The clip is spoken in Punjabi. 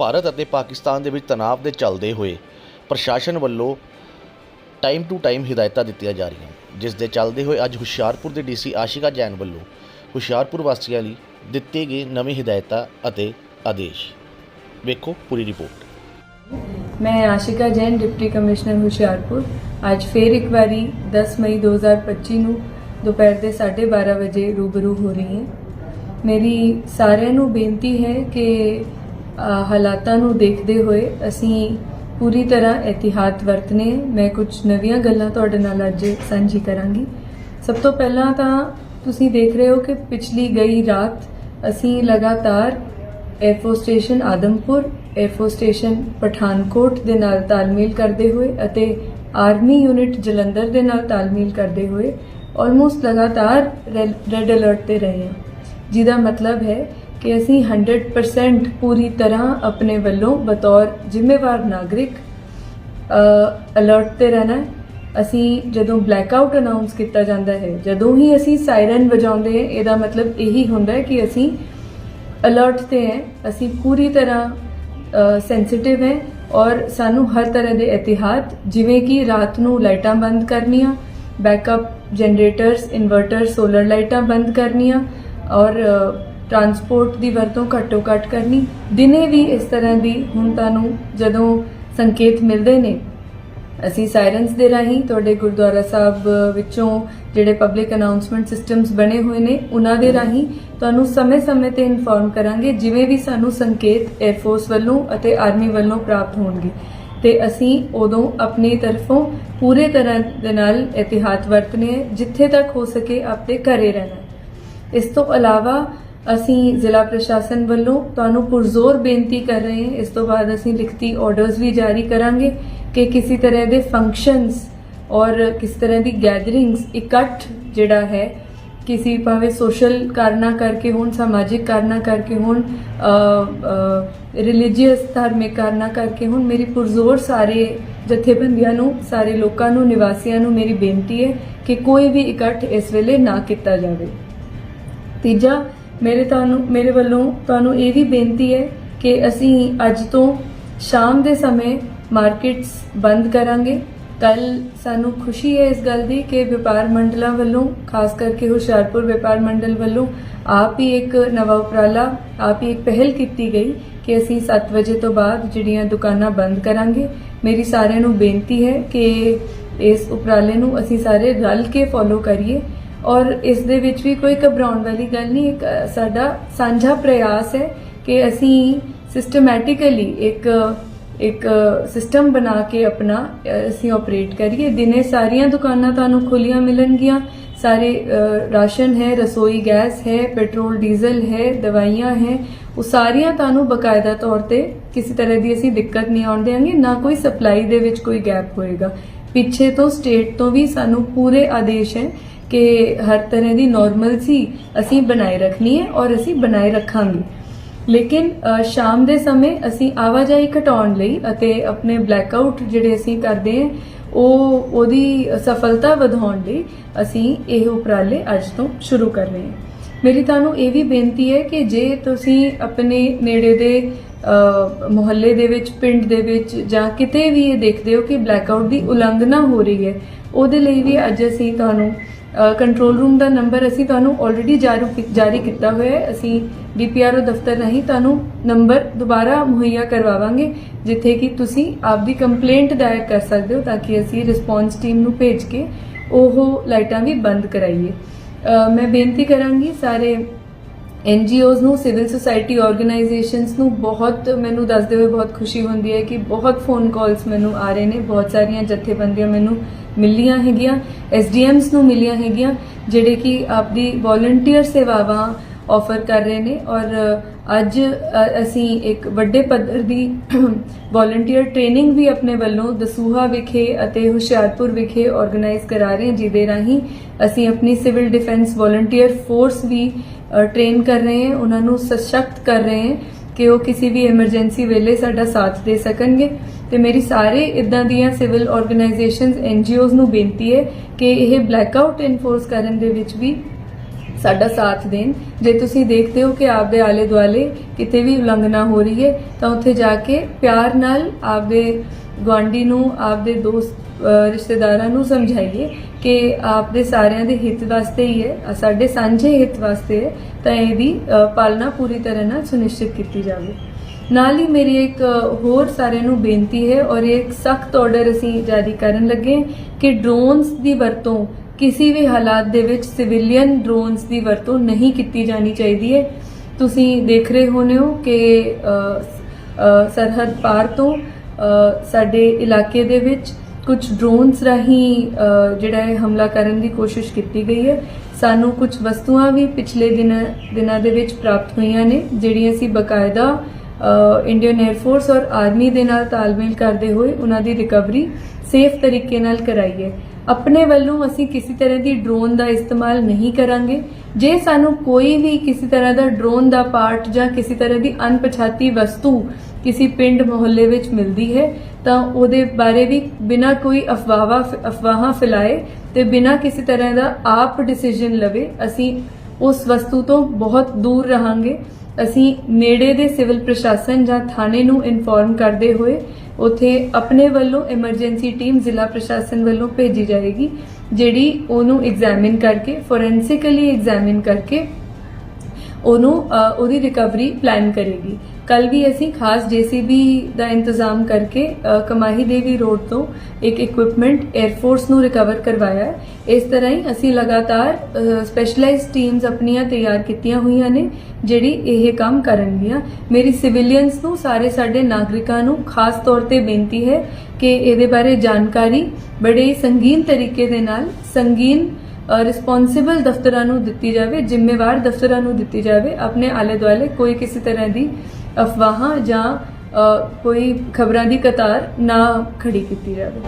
ਭਾਰਤ ਅਤੇ ਪਾਕਿਸਤਾਨ ਦੇ ਵਿੱਚ ਤਣਾਅ ਦੇ ਚੱਲਦੇ ਹੋਏ ਪ੍ਰਸ਼ਾਸਨ ਵੱਲੋਂ ਟਾਈਮ ਟੂ ਟਾਈਮ ਹਦਾਇਤਾਂ ਦਿੱਤੀਆਂ ਜਾ ਰਹੀਆਂ ਜਿਸ ਦੇ ਚੱਲਦੇ ਹੋਏ ਅੱਜ ਹੁਸ਼ਿਆਰਪੁਰ ਦੇ ਡੀਸੀ ਆਸ਼ਿਕਾ ਜੈਨ ਵੱਲੋਂ ਹੁਸ਼ਿਆਰਪੁਰ ਵਾਸੀਆਂ ਲਈ ਦਿੱਤੇ ਗਏ ਨਵੀਂ ਹਦਾਇਤਾਂ ਅਤੇ ਆਦੇਸ਼। ਵੇਖੋ ਪੂਰੀ ਰਿਪੋਰਟ। ਮੈਂ ਆਸ਼ਿਕਾ ਜੈਨ, ਡਿਪਟੀ ਕਮਿਸ਼ਨਰ ਹੁਸ਼ਿਆਰਪੁਰ। ਅੱਜ ਫੇਰ ਇੱਕ ਵਾਰੀ 10 ਮਈ 2025 ਨੂੰ ਦੁਪਹਿਰ ਦੇ 12:30 ਵਜੇ ਰੂਬਰੂ ਹੋ ਰਹੀ ਹਾਂ। ਮੇਰੀ ਸਾਰਿਆਂ ਨੂੰ ਬੇਨਤੀ ਹੈ ਕਿ ਹਾਲਾਤਾਂ ਨੂੰ ਦੇਖਦੇ ਹੋਏ ਅਸੀਂ ਪੂਰੀ ਤਰ੍ਹਾਂ ਇhtiyat ਵਰਤਨੇ। ਮੈਂ ਕੁਝ ਨਵੀਆਂ ਗੱਲਾਂ ਤੁਹਾਡੇ ਨਾਲ ਅੱਜ ਸਾਂਝੀ ਕਰਾਂਗੀ। ਸਭ ਤੋਂ ਪਹਿਲਾਂ ਤਾਂ ਤੁਸੀਂ ਦੇਖ ਰਹੇ ਹੋ ਕਿ ਪਿਛਲੀ ਗਈ ਰਾਤ ਅਸੀਂ ਲਗਾਤਾਰ air force station Adampur air force station Pathankot ਦੇ ਨਾਲ ਤਾਲਮੇਲ ਕਰਦੇ ਹੋਏ ਅਤੇ ਆਰਮੀ ਯੂਨਿਟ ਜਲੰਧਰ ਦੇ ਨਾਲ ਤਾਲਮੇਲ ਕਰਦੇ ਹੋਏ ਆਲਮੋਸਟ ਲਗਾਤਾਰ ਰੈੱਡ ਅਲਰਟ ਤੇ ਰਹੇ ਹਾਂ। ਜਿਹਦਾ ਮਤਲਬ ਹੈ ਕਿ ਅਸੀਂ 100% ਪੂਰੀ ਤਰ੍ਹਾਂ ਆਪਣੇ ਵੱਲੋਂ ਬਤੌਰ ਜ਼ਿੰਮੇਵਾਰ ਨਾਗਰਿਕ ਅਲਰਟ ਤੇ ਰਹਿਣਾ ਅਸੀਂ ਜਦੋਂ ਬਲੈਕ ਆਊਟ ਅਨਾਉਂਸ ਕੀਤਾ ਜਾਂਦਾ ਹੈ, ਜਦੋਂ ਹੀ ਅਸੀਂ ਸਾਇਰਨ ਵਜਾਉਂਦੇ ਹਾਂ, ਇਹਦਾ ਮਤਲਬ ਇਹੀ ਹੁੰਦਾ ਹੈ ਕਿ ਅਸੀਂ ਅਲਰਟ ਤੇ ਹੈ। ਅਸੀਂ ਪੂਰੀ ਤਰ੍ਹਾਂ ਸੈਂਸਿਟਿਵ ਹੈ ਔਰ ਸਾਨੂੰ ਹਰ ਤਰ੍ਹਾਂ ਦੇ ਇhtiyat ਜਿਵੇਂ ਕਿ ਰਾਤ ਨੂੰ ਲਾਈਟਾਂ ਬੰਦ ਕਰਨੀਆਂ ਬੈਕਅਪ ਜਨਰੇਟਰਸ ਇਨਵਰਟਰ ਸੋਲਰ ਲਾਈਟਾਂ ਬੰਦ ਕਰਨੀਆਂ ਔਰ ਟਰਾਂਸਪੋਰਟ ਦੀ ਵਰਤੋਂ ਘੱਟੋ ਘੱਟ ਕਰਨੀ, ਦਿਨੇ ਵੀ ਇਸ ਤਰ੍ਹਾਂ ਦੀ ਹੁਣ ਤੁਹਾਨੂੰ ਜਦੋਂ ਸੰਕੇਤ ਮਿਲਦੇ ਨੇ। ਅਸੀਂ ਸਾਇਰਨਸ ਦੇ ਰਾਹੀਂ ਤੁਹਾਡੇ ਗੁਰਦੁਆਰਾ ਸਾਹਿਬ ਵਿੱਚੋਂ ਜਿਹੜੇ ਪਬਲਿਕ ਅਨਾਉਂਸਮੈਂਟ ਸਿਸਟਮਸ ਬਣੇ ਹੋਏ ਨੇ, ਉਹਨਾਂ ਦੇ ਰਾਹੀਂ ਤੁਹਾਨੂੰ ਸਮੇਂ-ਸਮੇਂ ਤੇ ਇਨਫੋਰਮ ਕਰਾਂਗੇ, ਜਿਵੇਂ ਵੀ ਸਾਨੂੰ ਸੰਕੇਤ 에ਅਰਫੋਰਸ ਵੱਲੋਂ ਅਤੇ ਆਰਮੀ ਵੱਲੋਂ ਪ੍ਰਾਪਤ ਹੋਣਗੇ। ਤੇ ਅਸੀਂ ਉਦੋਂ ਆਪਣੀ ਤਰਫੋਂ ਪੂਰੇ ਤਰ੍ਹਾਂ ਦੇ ਨਾਲ ਇhtiyat ਵਰਤਨੇ ਹੈ ਜਿੱਥੇ ਤੱਕ ਹੋ ਸਕੇ ਆਪਣੇ ਘਰੇ ਰਹਿਣਾ। ਇਸ ਤੋਂ ਇਲਾਵਾ ਅਸੀਂ ਜ਼ਿਲ੍ਹਾ ਪ੍ਰਸ਼ਾਸਨ ਵੱਲੋਂ ਤੁਹਾਨੂੰ ਪੁਰਜ਼ੋਰ ਬੇਨਤੀ ਕਰ ਰਹੇ ਹਾਂ। ਇਸ ਤੋਂ ਬਾਅਦ ਅਸੀਂ ਲਿਖਤੀ ਆਰਡਰਸ ਵੀ ਜਾਰੀ ਕਰਾਂਗੇ ਕਿ ਕਿਸੇ ਤਰ੍ਹਾਂ ਦੇ ਫੰਕਸ਼ਨਸ ਔਰ ਕਿਸ ਤਰ੍ਹਾਂ ਦੀ ਗੈਦਰਿੰਗਸ ਇਕੱਠ ਜਿਹੜਾ ਹੈ, ਕਿਸੇ ਭਾਵੇਂ ਸੋਸ਼ਲ ਕਾਰਨਾ ਕਰਕੇ ਹੋਣ, ਸਮਾਜਿਕ ਕਾਰਨਾ ਕਰਕੇ ਹੋਣ ਰਿਲੀਜੀਅਸ ਧਾਰਮਿਕ ਕਾਰਨਾ ਕਰਕੇ ਹੋਣ, ਮੇਰੀ ਪੁਰਜ਼ੋਰ ਸਾਰੇ ਜਥੇਬੰਦੀਆਂ ਨੂੰ, ਸਾਰੇ ਲੋਕਾਂ ਨੂੰ, ਨਿਵਾਸੀਆਂ ਨੂੰ ਮੇਰੀ ਬੇਨਤੀ ਹੈ ਕਿ ਕੋਈ ਵੀ ਇਕੱਠ ਇਸ ਵੇਲੇ ਨਾ ਕੀਤਾ ਜਾਵੇ। ਤੀਜਾ ਮੇਰੇ ਤੁਹਾਨੂੰ, ਮੇਰੇ ਵੱਲੋਂ ਤੁਹਾਨੂੰ ਇਹ ਵੀ ਬੇਨਤੀ ਹੈ ਕਿ ਅਸੀਂ ਅੱਜ ਤੋਂ ਸ਼ਾਮ ਦੇ ਸਮੇਂ ਮਾਰਕੀਟਸ ਬੰਦ ਕਰਾਂਗੇ। ਕੱਲ ਸਾਨੂੰ ਖੁਸ਼ੀ ਹੈ ਇਸ ਗੱਲ ਦੀ ਕਿ ਵਪਾਰ ਮੰਡਲਾਂ ਵੱਲੋਂ, ਖਾਸ ਕਰਕੇ ਹੁਸ਼ਿਆਰਪੁਰ ਵਪਾਰ ਮੰਡਲ ਵੱਲੋਂ ਆਪ ਹੀ ਇੱਕ ਨਵਾਂ ਉਪਰਾਲਾ, ਆਪ ਹੀ ਇੱਕ ਪਹਿਲ ਕੀਤੀ ਗਈ ਕਿ ਅਸੀਂ 7 ਵਜੇ ਤੋਂ ਬਾਅਦ ਜਿਹੜੀਆਂ ਦੁਕਾਨਾਂ ਬੰਦ ਕਰਾਂਗੇ। ਮੇਰੀ ਸਾਰਿਆਂ ਨੂੰ ਬੇਨਤੀ ਹੈ ਕਿ ਇਸ ਉਪਰਾਲੇ ਨੂੰ ਅਸੀਂ ਸਾਰੇ ਰਲ ਕੇ ਫੋਲੋ ਕਰੀਏ। ਔਰ ਇਸ ਦੇ ਵਿੱਚ ਵੀ ਕੋਈ ਘਬਰਾਉਣ ਵਾਲੀ ਗੱਲ ਨਹੀਂ, ਇੱਕ ਸਾਡਾ ਸਾਂਝਾ ਪ੍ਰਯਾਸ ਹੈ ਕਿ ਅਸੀਂ ਸਿਸਟਮੈਟਿਕਲੀ ਇੱਕ ਇੱਕ ਸਿਸਟਮ ਬਣਾ ਕੇ ਆਪਣਾ ਅਸੀਂ ਆਪਰੇਟ ਕਰੀਏ। ਦਿਨੇ ਸਾਰੀਆਂ ਦੁਕਾਨਾਂ ਤੁਹਾਨੂੰ ਖੁੱਲੀਆਂ ਮਿਲਣਗੀਆਂ। ਸਾਰੇ ਰਾਸ਼ਨ ਹੈ, ਰਸੋਈ ਗੈਸ ਹੈ, ਪੈਟਰੋਲ, ਡੀਜ਼ਲ ਹੈ, ਦਵਾਈਆਂ ਹੈ। ਉਹ ਸਾਰੀਆਂ ਤੁਹਾਨੂੰ ਬਕਾਇਦਾ ਤੌਰ ਤੇ ਕਿਸੇ ਤਰ੍ਹਾਂ ਦੀ ਅਸੀਂ ਦਿੱਕਤ ਨਹੀਂ ਆਉਣ ਦੇਵਾਂਗੇ, ਨਾ ਕੋਈ ਸਪਲਾਈ ਦੇ ਵਿੱਚ ਕੋਈ ਗੈਪ ਹੋਏਗਾ। ਪਿੱਛੇ ਤੋਂ ਸਟੇਟ ਤੋਂ ਵੀ ਸਾਨੂੰ ਪੂਰੇ ਆਦੇਸ਼ ਹੈ ਕਿ ਹਰ ਤਰ੍ਹਾਂ ਦੀ ਨਾਰਮਲਸੀ ਅਸੀਂ ਬਣਾਏ ਰੱਖਣੀ ਹੈ ਔਰ ਅਸੀਂ ਬਣਾਏ ਰੱਖਾਂਗੇ। ਲੇਕਿਨ ਸ਼ਾਮ ਦੇ ਸਮੇਂ ਅਸੀਂ ਆਵਾਜਾਈ ਘਟਾਉਣ ਲਈ ਅਤੇ ਆਪਣੇ ਬਲੈਕਆਊਟ ਜਿਹੜੇ ਅਸੀਂ ਕਰਦੇ ਹਾਂ, ਉਹ, ਉਹਦੀ ਸਫਲਤਾ ਵਧਾਉਣ ਲਈ ਅਸੀਂ ਇਹ ਉਪਰਾਲੇ ਅੱਜ ਤੋਂ ਸ਼ੁਰੂ ਕਰ ਰਹੇ ਹਾਂ। ਮੇਰੀ ਤੁਹਾਨੂੰ ਇਹ ਵੀ ਬੇਨਤੀ ਹੈ ਕਿ ਜੇ ਤੁਸੀਂ ਆਪਣੇ ਨੇੜੇ ਦੇ ਮੁਹੱਲੇ ਦੇ ਵਿੱਚ, ਪਿੰਡ ਦੇ ਵਿੱਚ ਜਾਂ ਕਿਤੇ ਵੀ ਇਹ ਦੇਖਦੇ ਹੋ ਕਿ ਬਲੈਕਆਊਟ ਦੀ ਉਲੰਘਣਾ ਹੋ ਰਹੀ ਹੈ, ਉਹਦੇ ਲਈ ਵੀ ਅੱਜ ਅਸੀਂ ਤੁਹਾਨੂੰ ਕੰਟਰੋਲ ਰੂਮ ਦਾ ਨੰਬਰ ਅਸੀਂ ਤੁਹਾਨੂੰ ਆਲਰੇਡੀ ਜਾਰੀ ਕੀਤਾ ਹੋਇਆ ਹੈ। ਅਸੀਂ ਡੀਪੀਆਰਓ ਦਫ਼ਤਰ ਰਾਹੀਂ ਤੁਹਾਨੂੰ ਨੰਬਰ ਦੁਬਾਰਾ ਮੁਹੱਈਆ ਕਰਵਾਵਾਂਗੇ, ਜਿੱਥੇ ਕਿ ਤੁਸੀਂ ਆਪਦੀ ਕੰਪਲੇਂਟ ਦਾਇਰ ਕਰ ਸਕਦੇ ਹੋ ਤਾਂ ਕਿ ਅਸੀਂ ਰਿਸਪੌਂਸ ਟੀਮ ਨੂੰ ਭੇਜ ਕੇ ਉਹ ਲਾਈਟਾਂ ਵੀ ਬੰਦ ਕਰਾਈਏ। ਮੈਂ ਬੇਨਤੀ ਕਰਾਂਗੀ ਸਾਰੇ ਐਨਜੀਓਜ਼ ਨੂੰ, ਸਿਵਲ ਸੁਸਾਇਟੀ ਆਰਗੇਨਾਈਜੇਸ਼ਨਸ ਨੂੰ ਬਹੁਤ ਮੈਨੂੰ ਦੱਸਦੇ ਹੋਏ ਬਹੁਤ ਖੁਸ਼ੀ ਹੁੰਦੀ ਹੈ ਕਿ ਬਹੁਤ ਫੋਨ ਕਾਲਸ ਮੈਨੂੰ ਆ ਰਹੇ ਨੇ, ਬਹੁਤ ਸਾਰੀਆਂ ਜਥੇਬੰਦੀਆਂ ਮੈਨੂੰ ਮਿਲੀਆਂ ਹੈਗੀਆਂ ਐਸਡੀਐਮਸ ਨੂੰ ਮਿਲੀਆਂ ਹੈਗੀਆਂ, ਜਿਹੜੇ ਕਿ ਆਪਦੀ ਵੋਲੰਟੀਅਰ ਸੇਵਾਵਾਂ ਆਫਰ ਕਰ ਰਹੇ ਨੇ ਔਰ ਅੱਜ ਅਸੀਂ ਇੱਕ ਵੱਡੇ ਪੱਧਰ ਦੀ ਵੋਲੰਟੀਅਰ ਟ੍ਰੇਨਿੰਗ ਵੀ ਆਪਣੇ ਵੱਲੋਂ ਦਸੂਹਾ ਵਿਖੇ ਅਤੇ ਹੁਸ਼ਿਆਰਪੁਰ ਵਿਖੇ ਆਰਗੇਨਾਈਜ਼ ਕਰਾ ਰਹੇ ਹਾਂ, ਜਿਹਦੇ ਰਾਹੀਂ ਅਸੀਂ ਆਪਣੀ ਸਿਵਲ ਡਿਫੈਂਸ ਵੋਲੰਟੀਅਰ ਫੋਰਸ ਵੀ ਟ੍ਰੇਨ ਕਰ ਰਹੇ ਹਾਂ, ਉਹਨਾਂ ਨੂੰ ਸਸ਼ਕਤ ਕਰ ਰਹੇ ਹਾਂ ਕਿ ਉਹ ਕਿਸੇ ਵੀ ਐਮਰਜੈਂਸੀ ਵੇਲੇ ਸਾਡਾ ਸਾਥ ਦੇ ਸਕਣਗੇ। ਤੇ ਮੇਰੀ ਸਾਰੇ ਇਦਾਂ ਦੀਆਂ ਸਿਵਲ ਆਰਗੇਨਾਈਜੇਸ਼ਨਸ ਐਨਜੀਓਜ਼ ਨੂੰ ਬੇਨਤੀ ਹੈ ਕਿ ਇਹ ਬਲੈਕਆਊਟ ਇਨਫੋਰਸ ਕਰਨ ਦੇ ਵਿੱਚ ਵੀ ਸਾਡਾ ਸਾਥ ਦੇਣ। ਜੇ ਤੁਸੀਂ ਦੇਖਦੇ ਹੋ ਕਿ ਆਪਦੇ ਆਲੇ ਦੁਆਲੇ ਕਿਤੇ ਵੀ ਉਲੰਘਣਾ ਹੋ ਰਹੀ ਹੈ, ਤਾਂ ਉੱਥੇ ਜਾ ਕੇ ਪਿਆਰ ਨਾਲ ਆਪਦੇ ਗੁਆਂਢੀ ਨੂੰ, ਆਪਦੇ ਦੋਸਤ ਰਿਸ਼ਤੇਦਾਰਾਂ ਨੂੰ ਸਮਝਾਈਏ ਕਿ ਆਪਦੇ ਸਾਰਿਆਂ ਦੇ ਹਿੱਤ ਵਾਸਤੇ ਹੀ ਹੈ ਸਾਡੇ ਸਾਂਝੇ ਹਿੱਤ ਵਾਸਤੇ ਹੈ, ਤਾਂ ਇਹਦੀ ਪਾਲਣਾ ਪੂਰੀ ਤਰ੍ਹਾਂ ਨਾਲ ਸੁਨਿਸ਼ਚਿਤ ਕੀਤੀ ਜਾਵੇ। ਨਾਲ ਹੀ ਮੇਰੀ ਇੱਕ ਹੋਰ ਸਾਰਿਆਂ ਨੂੰ ਬੇਨਤੀ ਹੈ ਔਰ ਇਹ ਇੱਕ ਸਖਤ ਆਰਡਰ ਅਸੀਂ ਜਾਰੀ ਕਰਨ ਲੱਗੇ ਕਿ ਡਰੋਨਸ ਦੀ ਵਰਤੋਂ ਕਿਸੇ ਵੀ ਹਾਲਾਤ ਦੇ ਵਿੱਚ ਸਿਵਿਲੀਅਨ ਡਰੋਨਸ ਦੀ ਵਰਤੋਂ ਨਹੀਂ ਕੀਤੀ ਜਾਣੀ ਚਾਹੀਦੀ ਹੈ। ਤੁਸੀਂ ਦੇਖ ਰਹੇ ਹੋਣੇ ਹੋ ਕਿ ਸਰਹੱਦ ਪਾਰ ਤੋਂ ਸਾਡੇ ਇਲਾਕੇ ਦੇ ਵਿੱਚ ਕੁਝ ਡਰੋਨਸ ਰਾਹੀਂ ਜਿਹੜਾ ਹੈ ਹਮਲਾ ਕਰਨ ਦੀ ਕੋਸ਼ਿਸ਼ ਕੀਤੀ ਗਈ ਹੈ। ਸਾਨੂੰ ਕੁਝ ਵਸਤੂਆਂ ਵੀ ਪਿਛਲੇ ਦਿਨਾਂ ਦਿਨਾਂ ਦੇ ਵਿੱਚ ਪ੍ਰਾਪਤ ਹੋਈਆਂ ਨੇ, ਜਿਹੜੀਆਂ ਅਸੀਂ ਬਕਾਇਦਾ ਇੰਡੀਅਨ 에ਅਰ ਫੋਰਸ ਔਰ ਆਰਮੀ ਦੇ ਨਾਲ ਤਾਲਮੇਲ ਕਰਦੇ ਹੋਏ ਉਹਨਾਂ ਦੀ ਰਿਕਵਰੀ ਸੇਫ ਤਰੀਕੇ ਨਾਲ ਕਰਾਈ ਆਪਣੇ ਵੱਲੋਂ ਅਸੀਂ ਕਿਸੇ ਤਰ੍ਹਾਂ ਦੀ ਡਰੋਨ ਦਾ ਇਸਤੇਮਾਲ ਨਹੀਂ ਕਰਾਂਗੇ। ਜੇ ਸਾਨੂੰ ਕੋਈ ਵੀ ਕਿਸੇ ਤਰ੍ਹਾਂ ਦਾ ਡਰੋਨ ਦਾ ਪਾਰਟ ਜਾਂ ਕਿਸੇ ਤਰ੍ਹਾਂ ਦੀ ਅਣਪਛਾਤੀ ਵਸਤੂ ਕਿਸੇ ਪਿੰਡ ਮੁਹੱਲੇ ਵਿੱਚ ਮਿਲਦੀ ਹੈ, ਤਾਂ ਉਹਦੇ ਬਾਰੇ ਵੀ ਬਿਨਾਂ ਕੋਈ ਅਫਵਾਹਾਂ ਅਫਵਾਹਾਂ ਫੈਲਾਏ ਤੇ ਬਿਨਾਂ ਕਿਸੇ ਤਰ੍ਹਾਂ ਦਾ ਆਪ ਡਿਸੀਜਨ ਲਵੇ, ਅਸੀਂ ਉਸ ਵਸਤੂ ਤੋਂ ਬਹੁਤ ਦੂਰ ਰਹਾਂਗੇ। ਅਸੀਂ ਨੇੜੇ ਦੇ ਸਿਵਲ ਪ੍ਰਸ਼ਾਸਨ ਜਾਂ ਥਾਣੇ ਨੂੰ ਇਨਫੋਰਮ ਕਰਦੇ ਹੋਏ ਉਥੇ ਆਪਣੇ ਵੱਲੋਂ ਐਮਰਜੈਂਸੀ ਟੀਮ ਜ਼ਿਲ੍ਹਾ ਪ੍ਰਸ਼ਾਸਨ ਵੱਲੋਂ ਭੇਜੀ ਜਾਏਗੀ, ਜਿਹੜੀ ਉਹਨੂੰ ਐਗਜ਼ਾਮਿਨ ਕਰਕੇ ਫੋਰੈਂਸਿਕਲੀ ਐਗਜ਼ਾਮਿਨ ਕਰਕੇ ਉਹਨੂੰ ਉਹਦੀ ਰਿਕਵਰੀ ਪਲਾਨ ਕਰੇਗੀ। ਕੱਲ ਵੀ ਅਸੀਂ ਖਾਸ ਜੀਸੀਬੀ ਦਾ ਇੰਤਜ਼ਾਮ ਕਰਕੇ ਕਮਾਹੀ ਦੇਵੀ ਰੋਡ ਤੋਂ ਇੱਕ ਇਕਵਿਪਮੈਂਟ 에ਅਰਫੋਰਸ ਨੂੰ ਰਿਕਵਰ ਕਰਵਾਇਆ ਹੈ। ਇਸ ਤਰ੍ਹਾਂ ਹੀ ਅਸੀਂ ਲਗਾਤਾਰ ਸਪੈਸ਼ਲਾਈਜ਼ਡ ਟੀਮਸ ਆਪਣੀਆਂ ਤਿਆਰ ਕੀਤੀਆਂ ਹੋਈਆਂ ਨੇ, ਜਿਹੜੀ ਇਹ ਕੰਮ ਕਰਨਗੀਆਂ। ਮੇਰੀ ਸਿਵਿਲੀਅਨਸ ਨੂੰ, ਸਾਰੇ ਸਾਡੇ ਨਾਗਰਿਕਾਂ ਨੂੰ ਖਾਸ ਤੌਰ ਤੇ ਬੇਨਤੀ ਹੈ ਕਿ ਇਹਦੇ ਬਾਰੇ ਜਾਣਕਾਰੀ ਬੜੇ ਸੰਗੀਨ ਤਰੀਕੇ ਦੇ ਨਾਲ, ਸੰਗੀਨ ਰਿਸਪੌਂਸਿਬਲ ਦਫ਼ਤਰਾਂ ਨੂੰ ਦਿੱਤੀ ਜਾਵੇ, ਜ਼ਿੰਮੇਵਾਰ ਦਫ਼ਤਰਾਂ ਨੂੰ ਦਿੱਤੀ ਜਾਵੇ, ਆਪਣੇ ਆਲੇ ਦੁਆਲੇ ਕੋਈ ਕਿਸੇ ਤਰ੍ਹਾਂ ਦੀ ਅਫਵਾਹਾਂ ਜਾਂ ਕੋਈ ਖਬਰਾਂ ਦੀ ਕਤਾਰ ਨਾ ਖੜੀ ਕੀਤੀ ਜਾਵੇ।